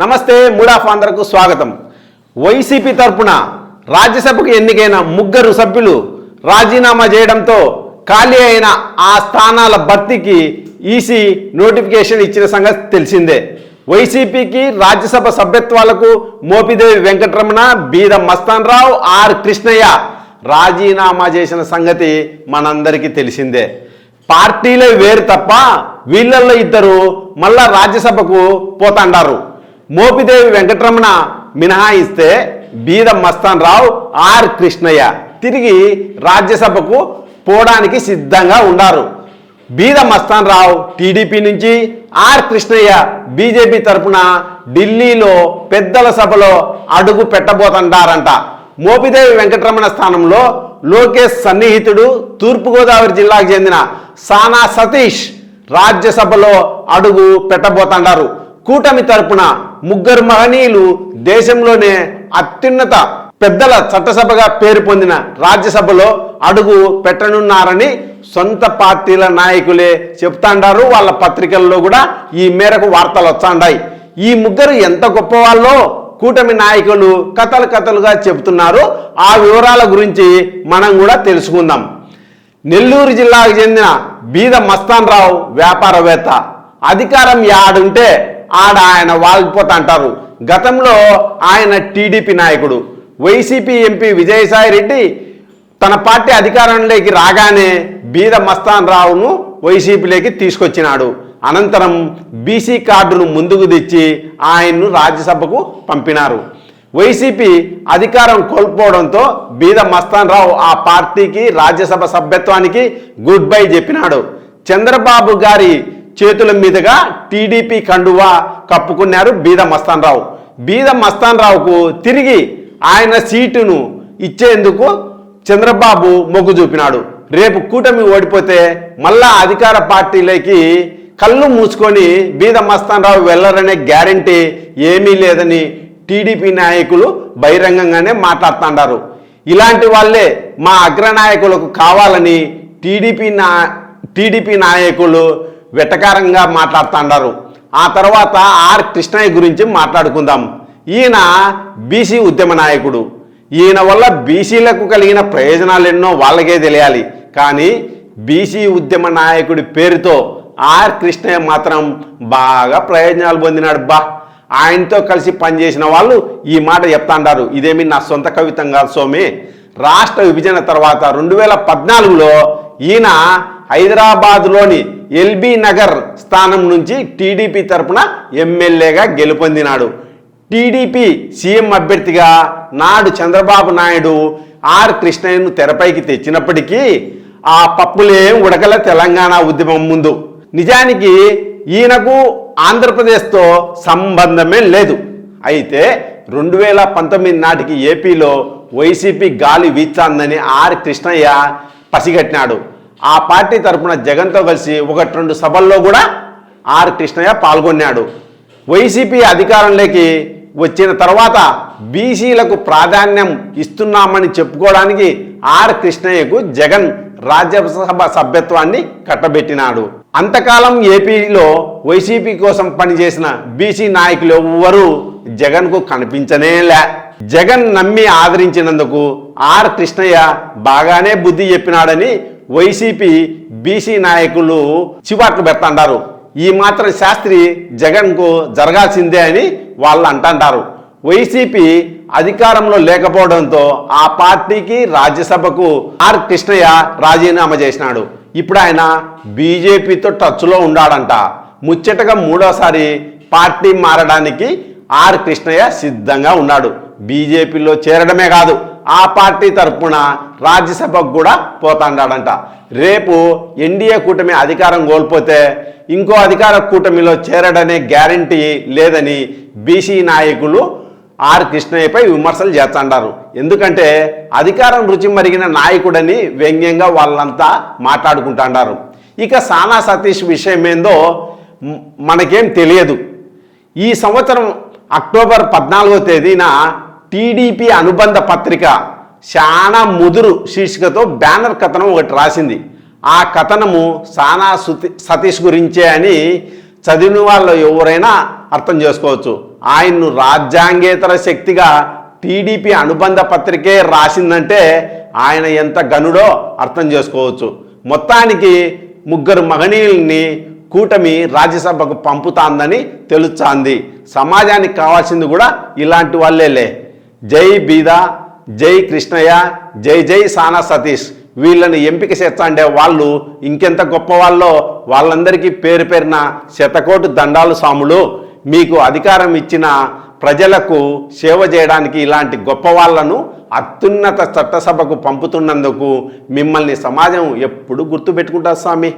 నమస్తే మూడాఫ్ ఆంధ్రకు స్వాగతం. వైసీపీ తరపున రాజ్యసభకు ఎన్నికైన ముగ్గురు సభ్యులు రాజీనామా చేయడంతో ఖాళీ అయిన ఆ స్థానాల భర్తీకి ఈసీ నోటిఫికేషన్ ఇచ్చిన సంగతి తెలిసిందే. వైసీపీకి రాజ్యసభ సభ్యత్వాలకు మోపిదేవి వెంకటరమణ బీద మస్తాన్ రావు ఆర్ కృష్ణయ్య రాజీనామా చేసిన సంగతి మనందరికీ తెలిసిందే. పార్టీలే వేరు తప్ప వీళ్ళల్లో ఇద్దరు మళ్ళా రాజ్యసభకు పోతాండారు. మోపిదేవి వెంకటరమణ మినహాయిస్తే బీద మస్తాన్ రావు ఆర్ కృష్ణయ్య. తిరిగి రాజ్యసభకు పోవడానికి సిద్ధంగా ఉండారు. బీద మస్తాన్ రావు టీడీపీ నుంచి ఆర్ కృష్ణయ్య బీజేపీ తరపున ఢిల్లీలో పెద్దల సభలో అడుగు పెట్టబోతుంటారంట మోపిదేవి వెంకటరమణ స్థానంలో లోకేష్ సన్నిహితుడు తూర్పుగోదావరి జిల్లాకు చెందిన సానా సతీష్ రాజ్యసభలో అడుగు పెట్టబోతుంటారు కూటమి తరపున ముగ్గురు మహనీయులు దేశంలోనే అత్యున్నత పెద్దల చట్టసభగా పేరు పొందిన రాజ్యసభలో అడుగు పెట్టనున్నారని సొంత పార్టీల నాయకులే చెప్తాండారు. వాళ్ళ పత్రికల్లో కూడా ఈ మేరకు వార్తలు వచ్చాండాయి. ఈ ముగ్గురు ఎంత గొప్ప వాళ్ళో కూటమి నాయకులు కథలు కథలుగా చెబుతున్నారు. ఆ వివరాల గురించి మనం కూడా తెలుసుకుందాం. నెల్లూరు జిల్లాకు చెందిన బీద మస్తాన్ రావు వ్యాపారవేత్త. అధికారం యాడుంటే ఆడ ఆయన వాలిపోతా అంటారు. గతంలో ఆయన టీడీపీ నాయకుడు. వైసీపీ ఎంపీ విజయసాయి రెడ్డి తన పార్టీ అధికారంలోకి రాగానే బీద మస్తాన్ రావును వైసీపీలోకి తీసుకొచ్చినాడు. అనంతరం బీసీ కార్డును ముందుకు తెచ్చి ఆయన్ను రాజ్యసభకు పంపినారు. వైసీపీ అధికారం కోల్పోవడంతో బీద మస్తాన్ రావు ఆ పార్టీకి రాజ్యసభ సభ్యత్వానికి గుడ్ బై చెప్పినాడు. చంద్రబాబు గారి చేతుల మీదుగా టీడీపీ కండువా కప్పుకున్నారు బీద మస్తాన్ రావు బీద మస్తాన్ రావుకు తిరిగి ఆయన సీటును ఇచ్చేందుకు చంద్రబాబు మొగ్గు చూపినాడు. రేపు కూటమి ఓడిపోతే మళ్ళా అధికార పార్టీలోకి కళ్ళు మూసుకొని బీద మస్తాన్ రావు వెళ్ళరనే గ్యారంటీ ఏమీ లేదని టీడీపీ నాయకులు బహిరంగంగానే మాట్లాడుతుంటారు ఇలాంటి వాళ్ళే మా అగ్రనాయకులకు కావాలని టీడీపీ నా టీడీపీ నాయకులు వెటకారంగా మాట్లాడుతుంటారు ఆ తర్వాత ఆర్ కృష్ణయ్య గురించి మాట్లాడుకుందాం. ఈయన బీసీ ఉద్యమ నాయకుడు. ఈయన వల్ల బీసీలకు కలిగిన ప్రయోజనాలు ఎన్నో వాళ్ళకే తెలియాలి. కానీ బీసీ ఉద్యమ నాయకుడి పేరుతో ఆర్ కృష్ణయ్య మాత్రం బాగా ప్రయోజనాలు పొందినాడు బా. ఆయనతో కలిసి పనిచేసిన వాళ్ళు ఈ మాట చెప్తాండారు. ఇదేమి నా సొంత కవితం కాదు సోమి రాష్ట్ర విభజన తర్వాత రెండు వేల పద్నాలుగులో ఈయన హైదరాబాద్లోని ఎల్బీ నగర్ స్థానం నుంచి టీడీపీ తరపున ఎమ్మెల్యేగా గెలుపొందినాడు. టీడీపీ సీఎం అభ్యర్థిగా నాడు చంద్రబాబు నాయుడు ఆర్ కృష్ణయ్యను తెరపైకి తెచ్చినప్పటికీ ఆ పప్పులేం ఉడకల తెలంగాణ ఉద్యమం ముందు. నిజానికి ఈయనకు ఆంధ్రప్రదేశ్తో సంబంధమే లేదు. అయితే రెండు వేల పంతొమ్మిది నాటికి ఏపీలో వైసీపీ గాలి వీచాందని ఆర్ కృష్ణయ్య పసిగట్టినాడు. ఆ పార్టీ తరపున జగన్తో కలిసి ఒకటి రెండు సభల్లో కూడా ఆర్ కృష్ణయ్య పాల్గొన్నాడు. వైసీపీ అధికారంలోకి వచ్చిన తర్వాత బీసీలకు ప్రాధాన్యం ఇస్తున్నామని చెప్పుకోవడానికి ఆర్ కృష్ణయ్యకు జగన్ రాజ్యసభ సభ్యత్వాన్ని కట్టబెట్టినాడు. అంతకాలం ఏపీలో వైసీపీ కోసం పనిచేసిన బీసీ నాయకులు ఎవ్వరూ జగన్కు కనిపించనేలే జగన్ నమ్మి ఆదరించినందుకు ఆర్ కృష్ణయ్య బాగానే బుద్ధి చెప్పినాడని వైసీపీ బీసీ నాయకులు చివాట్లు పెడతాండారు. ఈ మాత్రం శాస్త్రి జగన్కు జరగాల్సిందే అని వాళ్ళు అంటారు వైసీపీ అధికారంలో లేకపోవడంతో ఆ పార్టీకి రాజ్యసభకు ఆర్ కృష్ణయ్య రాజీనామా చేసినాడు. ఇప్పుడు ఆయన బీజేపీతో టచ్లో ఉన్నాడంట ముచ్చటగా మూడోసారి పార్టీ మారడానికి ఆర్ కృష్ణయ్య సిద్ధంగా ఉన్నాడు. బీజేపీలో చేరడమే కాదు. ఆ పార్టీ తరఫున రాజ్యసభకు కూడా పోతాడాడంట. రేపు ఎన్డీఏ కూటమి అధికారం కోల్పోతే ఇంకో అధికార కూటమిలో చేరడనే గ్యారంటీ లేదని బీసీ నాయకులు ఆర్ కృష్ణయ్యపై విమర్శలు చేస్తాడారు. ఎందుకంటే అధికారం రుచి మరిగిన నాయకుడని వ్యంగ్యంగా వాళ్ళంతా మాట్లాడుకుంటాండారు. ఇక సానా సతీష్ విషయం ఏందో మనకేం తెలియదు. ఈ సంవత్సరం అక్టోబర్ పద్నాలుగో తేదీన టీడీపీ అనుబంధ పత్రిక చాలా ముదురు శీర్షికతో బ్యానర్ కథనం ఒకటి రాసింది. ఆ కథనము సానా సుతి సతీష్ గురించే అని చదివిన వాళ్ళు ఎవరైనా అర్థం చేసుకోవచ్చు. ఆయన్ను రాజ్యాంగేతర శక్తిగా టీడీపీ అనుబంధ పత్రికే రాసిందంటే ఆయన ఎంత గనుడో అర్థం చేసుకోవచ్చు. మొత్తానికి ముగ్గురు మహనీయుల్ని కూటమి రాజ్యసభకు పంపుతాందని తెలుచాంది సమాజానికి కావాల్సింది కూడా ఇలాంటి వాళ్ళేలే. జై బీదా జై కృష్ణయ్య జై జై సానా సతీష్. వీళ్ళని ఎంపిక చేస్తాండే వాళ్ళు ఇంకెంత గొప్ప వాళ్ళో వాళ్ళందరికీ పేరు పేరున శతకోటి దండాలు సాములు. మీకు అధికారం ఇచ్చిన ప్రజలకు సేవ చేయడానికి ఇలాంటి గొప్ప వాళ్ళను అత్యున్నత చట్టసభకు పంపుతున్నందుకు మిమ్మల్ని సమాజం ఎప్పుడు గుర్తుపెట్టుకుంటారు స్వామి.